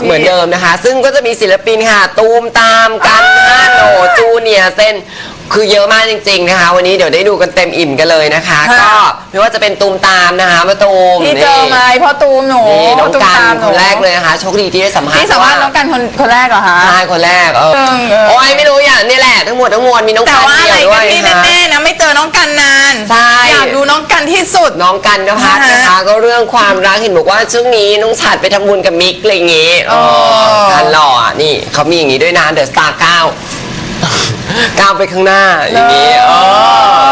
พี่ เหมือนเดิมนะคะ ซึ่งก็จะมีศิลปินค่ะ ตูมตามกันฮาโหนจูเนียร์เส้นคือเยอะมากจริง ๆนะคะ วันนี้เดี๋ยวได้ดูกันเต็มอิ่มกันเลยนะคะ ค่ะ ก็ไม่ว่าจะเป็นตูมตามนะคะมาตูมพี่เจอไหมพ่อตูมหนูนี่น้องตูมกันตามหคนแรกเลยนะคะโชคดีที่ได้สัมภาษณ์พี่สัมภาษณ์น้องกันคนคนแรกเหรอคะ ใช่คนแรกเออเออเออ โอ้ยไม่รู้อย่างนี่แหละทั้งหมดทั้งมวลมีน้องแต่กันว่าเดีอะไรยวด้กัวนยพี่นะคะแน่ๆนะไม่เจอน้องกันนานใช่ อยากดูน้องกัน ที่สุดน้องกันนภัสนะฮะนะคะ ก็เรื่องความรักเห็นบอกว่าช่วงนี้น้องฉัดไปทำบุญกับมิกอะไรอย่างงี้อ๋อการหล่ออะนี่เขามีอย่างงี้ด้วยนะเดอะสตาร์เก้าก้าวไปข้างหน้าอย่างงี้เอ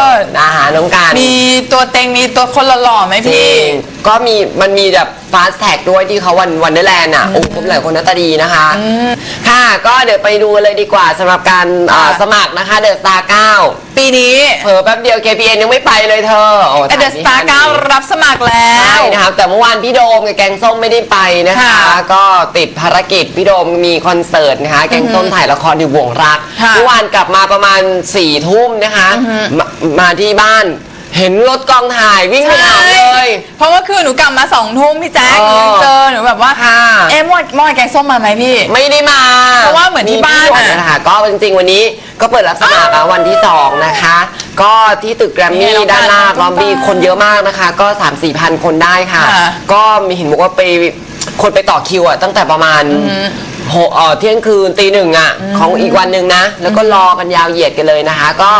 อนะคะน้องการมีตัวเต็งมีตัวคนหล่อๆไหมจริพี่งก็มีมันมีแบบฟาสแท็กด้วยที่เขาวันวันเดอร์แลนด์อะโอ้ผมหลายคนหน่าตาดีนะคะ ค่ะก็เดี๋ยวไปดูกันเลยดีกว่าสำหรับการอ่าค่ะ สมัครนะคะเดอะสตาร์เก้าปีนี้เผลอแป๊บเดียว KPN ยังไม่ไปเลยเธอโอ้เดอะสตาร์เก้ารับสมัครแล้ใช่ว นะครับแต่เมื่อวานพี่โดมกับแกงส้มไม่ได้ไปนะคะ ค่ะก็ติดภารกิจพี่โดมมีคอนเสิร์ตนะคะแกงส้มถ่ายละครอยู่วงรักค่ะเมื่อวานกลับมาประมาณ4ี่ทุ่มนะคะมามาที่บ้าน เห็นรถกองถ่ายวิ่งไปหาเลย เพราะว่าคือหนูกลับมาสองทุ่มพี่แจ๊คเอหนูอยังเจอหนูแบบว่าค่ะ เอ๊ะหมอดหมอดแกงส้มมาไหมพี่ ไม่ได้มาเพราะว่าเหมือนที่บ้านพี่หยอะดนะคะก็จริงๆวันนี้ก็เปิดรับสมัครอะวันที่2นะคะ ก็ที่ตึกแกรมนี่มี่น้องด้านหน้ากันลอมบี้คนเยอะมากนะคะ ก็3 4พันคนได้ค่ะ ค่ะก็มีเห็นบอกว่าไปคนไปต่อคิวอะตั้งแต่ประมาณ โหเอ่อเที่ยงคืนตีหนึ่งอะของอีกวันหนึ่งนะ แล้วก็รอกันยาวเหยียดกันเลยนะคะ ก็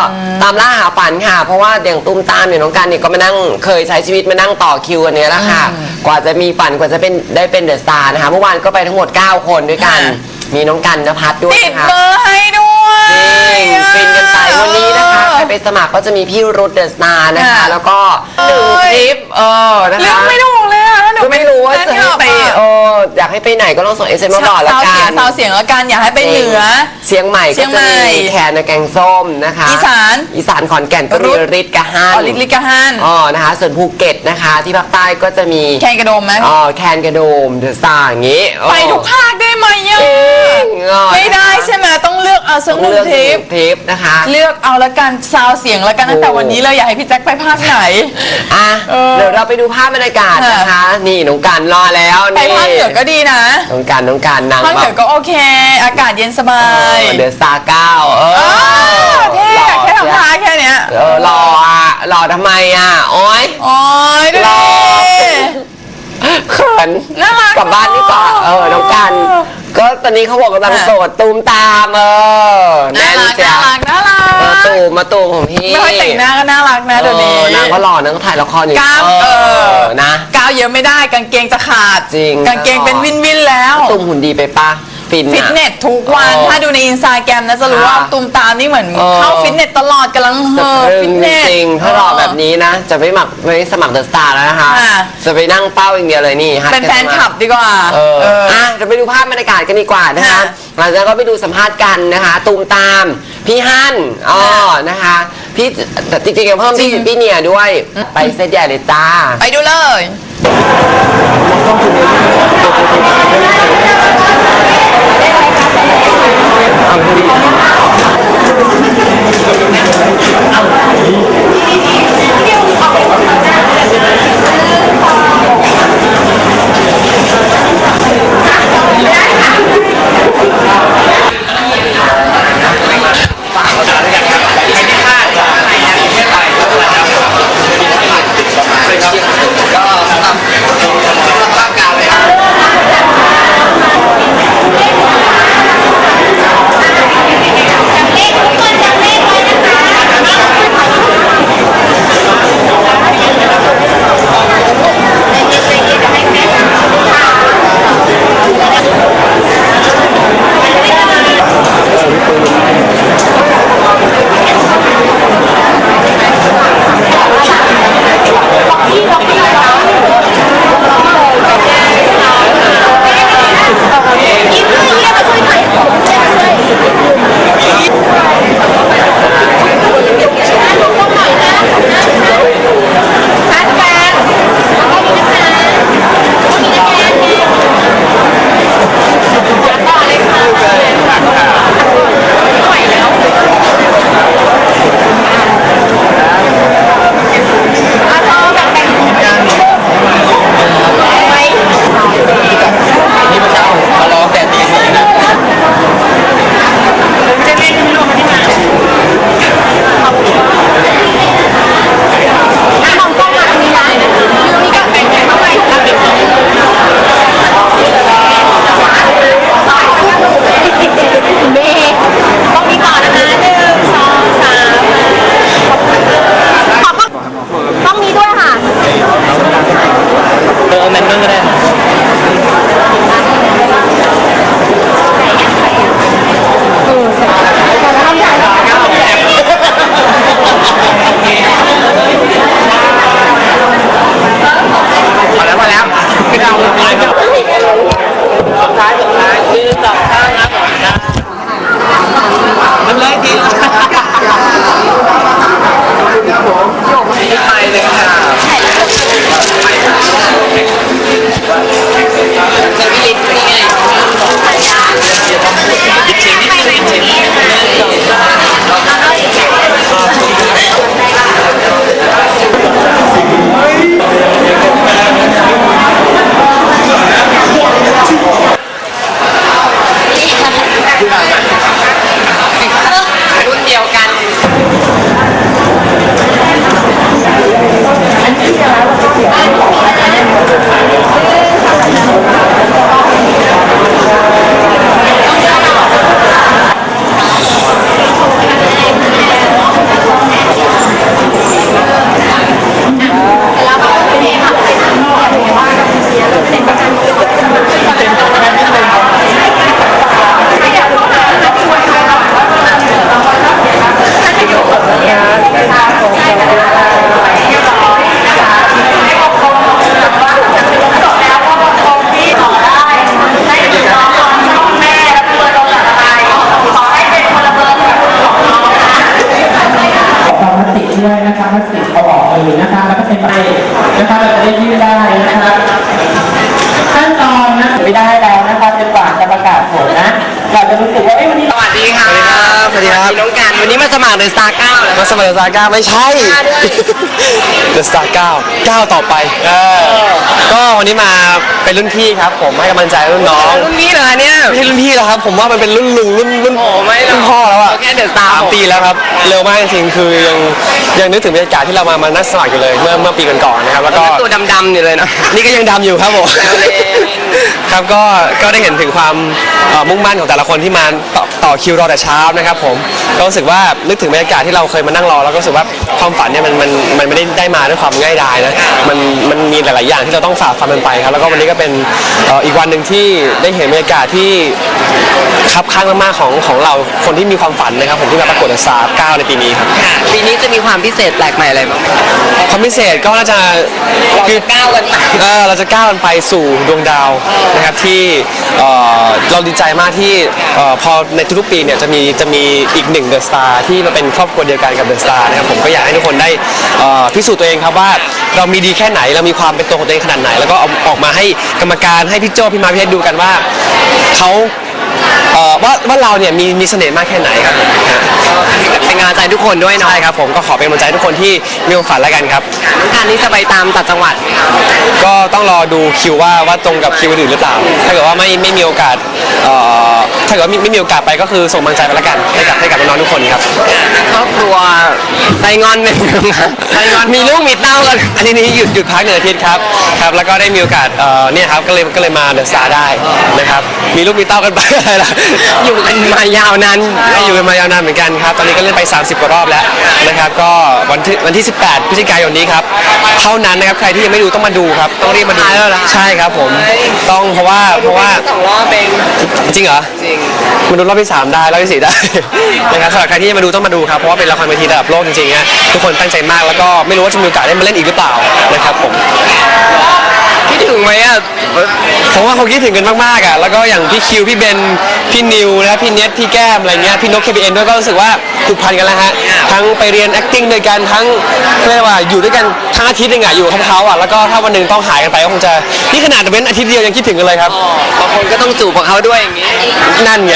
ตามล่าหาฝันค่ะ เพราะว่าอย่างตุ้มตามอย่างน้องกันเนี่ยก็มานั่งเคยใช้ชีวิตมานั่งต่อคิวกันเนี้ยแหละค่ะ กว่าจะมีฝันกว่าจะเป็นได้เป็นเดอะสตาร์นะคะ เมื่อวานก็ไปทั้งหมด 9 คนด้วยกันค่ะมีน้องกันนภัสด้วยติดนะคะ เบอร์ให้ด้วย จริงฟินกันไปวันนี้นะคะใครไปสมัครก็จะมีพี่รุดเดอะสตาร์นะคะ ค่ะแล้วก็หนึ่งคลิปเออนะเลือคะ กไม่ถูกเลยอะแล้ว หนูก็ไม่รู้ว่าจะให้ไปเอเออออยากให้ไปไหนก็ลองส่งเอสเอ็มมาก่อนละซาวกัเสียงนซาวเสียงแล้วกันอยากให้ไปเหนือ เชียงใหม่เชีก็ยงจะใหม่มีแคนในแกงส้มนะคะ อีสาน อีสานขอนแก่นก็รุมีดริดกะฮัอ๋อนลิกลิกกะฮันอ๋อนะคะ ส่วนภูเก็ตนะคะ ที่ภาคใต้ก็จะมีแคนกระโดมไหมอ๋อแคนกระโดมเดอะสตาร์อย่างงี้เออไปทุกภาคได้ไหมอะจริงอะไม่ได้ใช่ไหมต้องเลือกเอาสักต้องหนึ่งเลือกทริปทริปนะคะ เลือกเอาละกันซาวเสียงละกันตั้งแต่วันนี้เลยอยากให้พี่แจ็คไปภาคไหนอะเออเดี๋ยวเราไปดูภาพบรรยากาศนะคะนี่น้องการรอแล้วไปนี่ภาคเหนือก็ดีนะ น้องการน้องการนางภาคเหแบนือบก็โอเค อากาศเย็นสบายเดอะสตาร์เก้าเออเออเท่หล่อะแค่ทำท่าแค่เนี้ยเออรออะรอทำไมอะโอ๊ย โอ้ยดูรอดิเขินน่ารักกลับบ้านดีกว่าเออน้องการก็ตอนนี้เขาบอกกำลังค่ะโสดตูมตามเออน่าแน่นรักเชียน่ารักน่ารักเออตู มมาตูมของพี่ไม่ค่อยแต่งหน้าก็น่ารักนะเดี๋ยวนี้ออนางก็หล่อนางก็ถ่ายละครอยู่กล้ามเอเอออนะก้าวเยอะไม่ได้กางเกงจะขาดจริง กางเกงเป็นวินวินแล้ว ตูมหุ่นดีไปปะฟินอะ ฟิตเนสทุกวัน เออถ้าดูในอินสตาแกรมนะจะรู้ว่าค่ะตูมตามนี่เหมือน เออ เข้าฟิตเนสตลอดกำลังจะเฮอตรึฟิงตเนส จริงๆถ้ารอแบบนี้นะ จะไม่หมักไม่สมัครเดอะสตาร์แล้วนะคะ ค่ะ จะไปนั่งเป้าอย่างเดียวเลยนี่ฮัทเป็นแฟนคลับดีกว่า เออเอออะเราไปดูภาพบรรยากาศกันดีกว่านะคะค่ะ หลังจากนั้นก็ไปดูสัมภาษณ์กันนะคะ ตูมตาม พี่ฮั่นอ๋อนะคะ พี่แต่จริงๆยังเพิ่มพี่พี่เนียด้วย ไปเซตใหญ่เลยจ้าไปดูเลยก็สำหรับภาพกา มัครเดอะสตาร์เก้าแล้วมาสมัครเดอะสตาร์เก้าไม่ใช่เดอะสตาร์เก้าเก้าต่อไปเออก็วันนี้มาเป็นรุ่นพี่ครับ ผมให้กำลังใจรุ่นน้องรุ่นนี้เหรอคะเนี่ยไม่ใช่รุ่นพี่แล้วครับ ผมว่ามันเป็นรุ่นลุงรุ่นรุ่นโอ้ไม่หรอกรุ่นพ่อแล้วอะแค่เดอะสตาร์สามปีแล้วครับเร็วมากจริงๆคือยังยังนึกถึงบรรยากาศที่เรามามานั่งสมัครอยู่เลยเมื่อเมื่อปีก่อนๆนะครับแล้วก็ตัวดำๆอยู่เลยนะนี่ก็ยังดำอยู่ครับผมแซวเล่น ครับก็ก็ได้เห็นถึงความเอ่อมุ่งมั่นของแต่ละคนที่มาต่อต่อคิวรอแต่เช้านะครับผมก็รู้สึกว่านึกถึงบรรยากาศที่เราเคยมานั่งรอแล้วก็รู้สึกว่าความฝันเนี่ยมันมันมันไม่ได้ได้มาด้วยความง่ายดายนะมันมันมีหลาย ๆ อย่างที่เราต้องฝ่าฟันมันไปครับแล้วก็วันนี้ก็เป็นเอ่ออีกวันหนึ่งที่ได้เห็นบรรยากาศที่คับข้างมากๆของของเราคนที่มีความฝันนะครับผมที่มาประกวดสาเก้าในปีนี้ครับ ค่ะปีนี้จะมีความพิเศษแปลกใหม่อะไรบ้างความพิเศษก็น่าจะเราจะก้าวกันไปเออเราจะก้าวกันไปสู่ดวงดาวนะครับที่เอ่อเราดีใจมากที่เอ่อพอในทุกๆปีเนี่ยจะมีจะมีอีกหนึ่งเดอะสตาร์ที่มาเป็นครอบครัวเดียวกันกับเดอะสตาร์นะครับผมก็อยากให้ทุกคนได้เอ่อพิสูจน์ตัวเองครับว่าเรามีดีแค่ไหนเรามีความเป็นตัวของตัวเองขนาดไหน แล้วก็เอาออกมาให้กรรมการให้พี่โจพี่มาพี่เพชรดูกันว่าเขา ว่าว่าเราเนี่ยมีมีเสน่ห์มากแค่ไหนครับผมฮะเป็นกำลังใจทุกคนด้วยเนาะใช่ครับผมก็ขอเป็นกำลังใจให้ทุกคนที่มีความฝันแล้วกันครับ น้องการนี่จะไปตามตัดจังหวัดไหมคะก็ต้องรอดูคิวว่าว่าตรงกับคิวอื่นหรือเปล่า ถ้าเกิดว่าไม่ไม่มีโอกาสเอ่อถ้าเกิดว่าไม่ไม่มีโอกาสไปก็คือส่งกำลังใจไปแล้วกันให้กับให้กับน้องๆทุกคนครับ ครอบครัวไซงอนเป็นยังไงไซงอนมีลูกมีเต้ากัน อันนี้นี่หยุดหยุดพักหนึ่งอาทิตย์ครับครับแล้วก็ได้มีโอกาสเอ่อเนี่ยครับก็เลยก็เลยมาเดอะสตาร์ได้นะครับมีลูกมีเต้ากันไปอะไรล่ะอยู่กันมายาวนานได้อยู่กันมายาวนานเหมือนกันครับ ตอนนี้ก็เล่นไป 30 กว่ารอบแล้วนะครับ ก็วันที่วันที่ 18พฤศจิกายนนี้ครับ เท่านั้นนะครับ ใครที่ยังไม่ดูต้องมาดูครับ ต้องรีบมาดู ใช่ครับผม ต้องเพราะว่าเพราะว่าสองรอบเองจริงเหรอ จริงมาดูรอบที่ 3 ได้รอบที่ 4 ได้นะครับสำหรับใครที่ยังมาดูต้องมาดูครับ เพราะว่าเป็นละครเวทีระดับโลกจริงๆฮะทุกคนตั้งใจมากแล้วก็ไม่รู้ว่าจะมีโอกาสได้มาเล่นอีกหรือเปล่านะครับผมคิด ถึงไหมอะผมว่าเขาคิดถึงกันมากๆอะแล้วก็อย่างพี่คิวพี่เบนพี่นิวนะพี่เน็ตพี่แก้มอะไรเงี้ยพี่นก KPN ด้วยก็รู้สึกว่าผูกพันกันแล้วฮะทั้งไปเรียน acting ด้วยกันทั้งเรียกว่าอยู่ด้วยกันทั้งอาทิตย์หนึงอะอยู่กับเขาอะแล้วก็ถ้าวันหนึ่งต้องหายกันไปก็คงจะนี่ขนาดเว้นอาทิตย์เดียวยังคิดถึงกันเลยครับบางคนก็ต้องจูบกับเขาด้วยอย่างงี้นั่นไง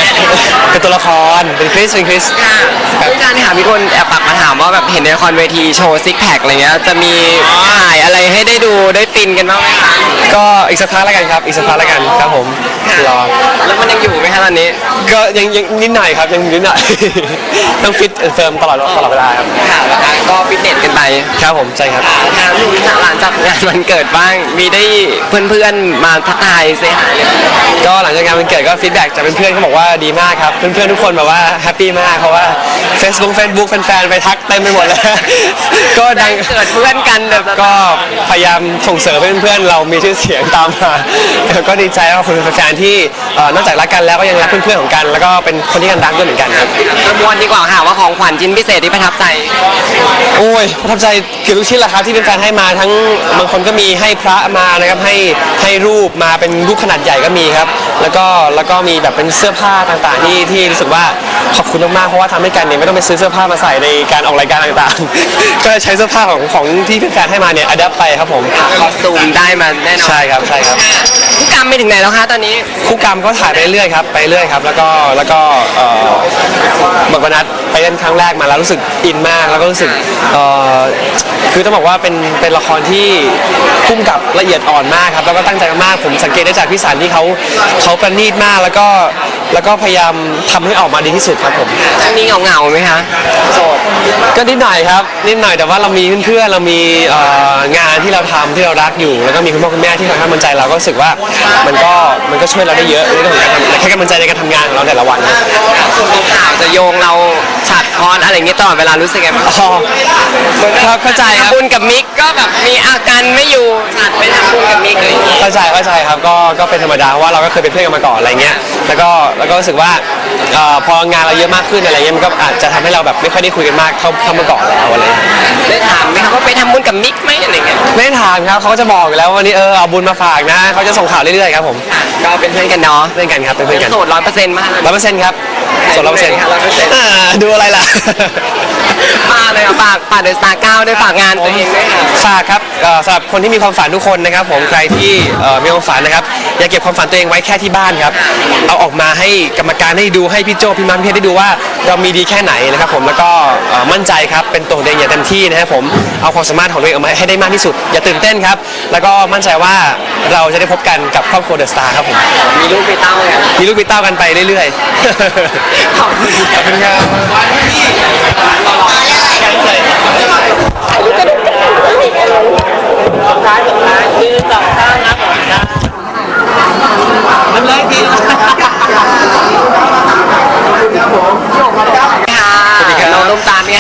เป็นตัวละครเป็นคริสเป็นคริส ค่ะต้องการถามมีคนแอบปักมาถามว่าแบบเห็นในละครเวทีโชว์ซิกแพคอะไรเงี้ยจะมีถ่ายอะไรให้ได้ดูได้ฟินกันบ้างไหมคะก็อีกสักพักแล้วกันครับ อีกสักพักแล้วกันครับผมรอแล้วมันยังอยู่ไหมคะตอนนี้ ก็ยังยังนิดหน่อยครับยังนิดหน่อย ต้องฟิตเฟิร์มตลอดตลอดเวลาครับค่ะแล้วก็ก็ฟิตเนสกันไปครับผมใช่ครับถามหนูหลังจากงานวันเกิดบ้างมีได้เพื่อนๆมาทักทายเซฮายก็หลังจากงานวันเกิดก็ฟีดแบ็กจากเพื่อนๆเขาบอกว่าดีมากครับเพื่อนๆทุกคนแบบว่าแฮปปี้มากเพราะว่า Facebook Facebook แฟนๆไปทักเต็มไปหมดเลยก็ดังเกิดเพื่อนกันแบบก็พยายามส่งเสริมให้เพื่อนๆเรามีชื่อเสียงตามมาก็ดีใจว่าคุณแฟนๆที่เอ่อนอกจากรักกันแล้วก็ยังรักเพื่อนๆของกัน แล้วก็เป็นคนที่กันรักด้วยเหมือนกันครับ ประมวลดีกว่าค่ะว่าของขวัญชิ้นพิเศษที่ประทับใจ โอ้ยประทับใจเกือบทุกชิ้นแหละครับที่เป็นแฟนให้มาทั้งบางคนก็มีให้พระมานะครับให้ให้รูปมาเป็นรูปขนาดใหญ่ก็มีครับ แล้วก็แล้วก็มีแบบเป็นเสื้อผ้าต่างๆที่ที่รู้สึกว่าขอบคุณมากๆเพราะว่าทำให้กันเนี่ยไม่ต้องไปซื้อเสื้อผ้ามาใส่ในการออกรายการต่างๆ ก็ใช้เสื้อผ้าของของที่แฟนๆให้มาเนี่ยอัดไปครับผมคอสตูมได้มาแน่นอนใช่ครับใช่ครับ ผู้กรรมไปถึงไหนแล้วคะตอนนี้คู่กรรมก็ถ่ายไปเรื่อยครับไปเรื่อยครับ แล้วก็แล้วก็เอ่อบักบนัดไปเล่นครั้งแรกมาแล้วรู้สึกอินมากแล้วก็รู้สึกเอ่อคือต้องบอกว่าเป็นเป็นละครที่พุ่มกับละเอียดอ่อนมากครับแล้วก็ตั้งใจมากผมสังเกตได้จากพี่สารที่เขาเขาประณีตมากแล้วก็แล้วก็พยายามทำให้ออกมาดีที่สุดครับผม ช่วงนี้เหงาๆไหมคะโสดก็นิดหน่อยครับ นิดหน่อยแต่ว่าเรามีเพื่อนๆเรามีเอ่องานที่เราทำที่เรารักอยู่ แล้วก็มีคุณพ่อคุณแม่ที่คอยให้กำลังใจเราก็รู้สึกว่ามันก็มันก็ช่วยเราได้เยอะในเรื่องของการทำแค่กำลังใจในการทำงานของเราแต่ละวันนะข่าวจะโยงเราฉัดคอนอะไรอย่างเงี้ยตลอดเวลารู้สึกไงบ้างอ๋อครับเข้าใจครับ ทำบุญกับมิกก็แบบมีอาการไม่อยู่ฉัดไปทำบุญกับมิกอะไรอย่างเงี้ยเข้าใจเข้าใจครับก็ก็เป็นธรรมดาเพราะว่าเราก็เคยเป็นเพื่อนกันมาก่อนอะไรเงี้ยแล้วก็แล้วก็รู้สึกว่าเอ่อพองานเราเยอะมากขึ้นอะไรเงี้ยมันก็อาจจะทำให้เราแบบไม่ค่อยได้คุยกันมากเท่าเท่าเมื่อก่อนแล้วอะไรเงี้ย ได้ถามไหมครับว่าไปทำบุญกับมิกไหมอะไรเงี้ยไม่ได้ถามครับเขาก็จะบอกอยู่แล้วว่าวันนี้เออเอาบุญมาฝากนะเขาจะส่งข่าวเรื่อยๆครับผมก็เป็นเพื่อนกันเนาะเพื่อนกันครับเป็นเพื่อนกันโสดร้อยเปอร์เซ็นต์มากร้อยเปอร์เซ็นต์ครับส่วนร้อยเปอร์เซ็นต์100%อ่าดูอะไรล่ะมา เลยค่ะฝากฝากเดอะสตาร์เก้าด้วยฝากงานตัวเองด้วยค่ะฝากครับเอ่อสำหรับคนที่มีความฝันทุกคนนะครับ ผมใครที่เอ่อมีความฝันนะครับอย่าเก็บความฝันตัวเองไว้แค่ที่บ้านครับเอาออกมาให้กรรมการได้ดูให้พี่โจพี่มัมพี่เพชรได้ดูว่าเรามีดีแค่ไหนนะครับผมแล้วก็เอ่อมั่นใจครับเป็นตัวของตัวเองอย่างเต็มที่นะครับผมเอาความสามารถของตัวเองออกมาให้ได้มากที่สุด อย่าตื่นเต้นครับ แล้วก็มั่นใจว่าเราจะได้พบกันกับครอบครัวเดอะสตาร์ครับผมมีลูกมีเต้าเลยอะมีลูกมีเต้ากันไปเรื่อยๆ ขอบคุณขอบคุณครับ ซ้ายสุดท้ายยืนสองข้างนะผมนะมันเลยทีค่ะ สวัสดีครับ น้องตุ้มตามเนี่ย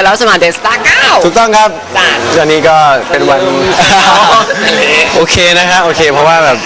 ค่ะวันนี้มาเปิดรับสมัครเดอะสตาร์เก้า ถูกต้องครับจ้ะวันนี้ก็เป็นวันอ๋อโอเคนะฮะโอเค เพราะว่าแบบ